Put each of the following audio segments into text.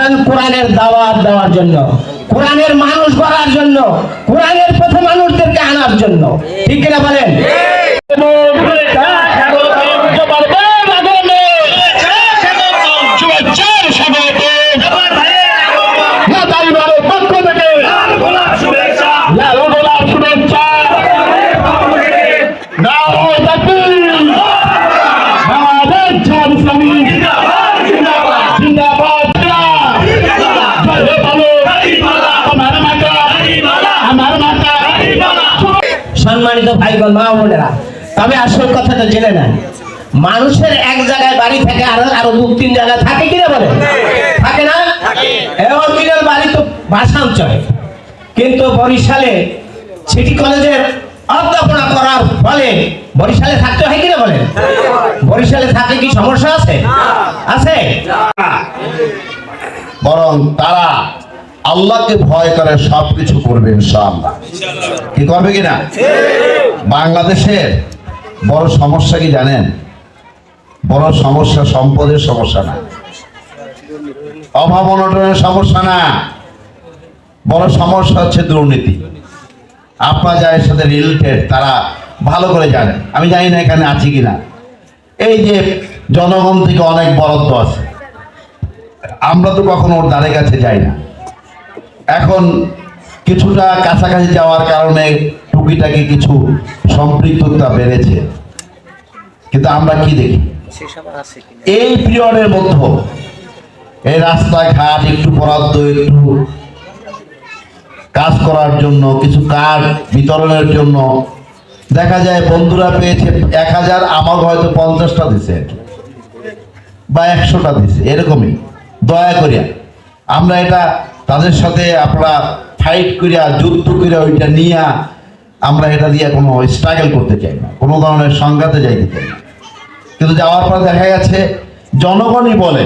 কারণ কোরআনের দাওয়াত দেওয়ার জন্য, কোরআনের মানুষ গড়ার জন্য, কোরআনের পথে মানুষদেরকে আনার জন্য। ঠিক কিনা বলেন? সম্মানিত ভাইগণ মা বোনেরা তবে আসল কথাটা জেনে নেন। মানুষের এক জায়গায় বাড়ি থেকে আরও আরও দু তিন জায়গায় থাকে কিনা বলে? থাকে না? অরিজিনাল বাড়ি তো ভাষাঞ্চলে কিন্তু বরিশালে সিটি কলেজের অধ্যাপনা করার ফলে বরিশালে থাকতে হয় কিনা বলে? বরিশালে থাকলে কি সমস্যা আছে? আছে? বরং তারা আল্লাহকে ভয় করে সবকিছু করবে, ইনশাআল্লাহ। কি করবে কিনা? বাংলাদেশের বড় সমস্যা কি জানেন? বড় সমস্যা সম্পদের সমস্যা না। অভাব অনটনের সমস্যা না। বড় সমস্যা হচ্ছে দুর্নীতি। আপনার যাদের সাথে রিলেটেড তারা ভালো করে জানেন আমি জানি না এখানে আছি কিনা। এই যে জনগণ থেকে অনেক বরাদ্দ আছে। আমরা তো কখনো ওর ধারে কাছে যাই না। এখন কিছুটা কাছাকাছি যাওয়ার কারণে টুকিটাকি কিছু সম্পৃক্ততা বেড়েছে। কিন্তু আমরা কি দেখি? এই পিরিয়ডের মধ্যে এই রাস্তাঘাট একটু বরাদ্দ একটু কাজ করার জন্য কিছু কার্ড বিতরণের জন্য দেখা যায় বন্ধুরা পেয়েছে এক হাজার আমার হয়তো পঞ্চাশটা দিছে। বা একশোটা দিছে এরকমই। দয়া করিয়া। আমরা এটা তাদের সাথে আমরা ফাইট করিয়া, যুদ্ধ করিয়া ওইটা নিয়ে আমরা এটা দিয়ে কোনো স্ট্রাগল করতে চাই না, কোনো ধরনের সংঘাতে যাইতে চাই না। কিন্তু যাওয়ার পর দেখা গেছে, জনগণই বলে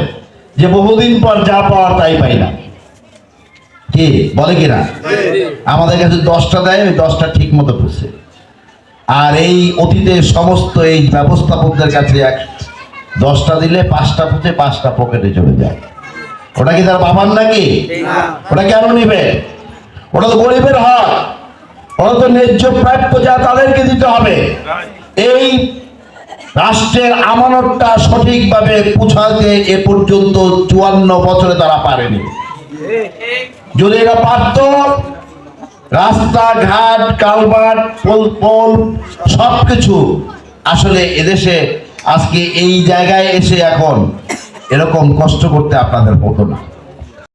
যে বহুদিন পর যা পাওয়ার তাই পাই না। কি? বলে কিনা? আমাদের কাছে দশটা দেয়, ওই দশটা ঠিক মতো করছে। আর এই অতীতের সমস্ত এই ব্যবস্থাপকদের কাছে এক দশটা দিলে পাঁচটা পুঁতে পাঁচটা পকেটে চলে যায়। ওটা কি তার বাবার নাকি? ওটা কেন নিবে? ওটা তো গরিবের হক ওটা তো ন্যায্য প্রাপ্য যা তাদেরকে দিতে হবে। এই রাষ্ট্রের আমানতটা সঠিকভাবে পৌঁছাতে এ পর্যন্ত চুয়ান্ন বছরে তারা পারেনি। যদি এরা পারত, রাস্তাঘাট কালভার্ট পোল পোল সব কিছু আসলে এদেশে আজকে এই জায়গায় এসে এখন এরকম কষ্ট করতে আপনাদের হতো না।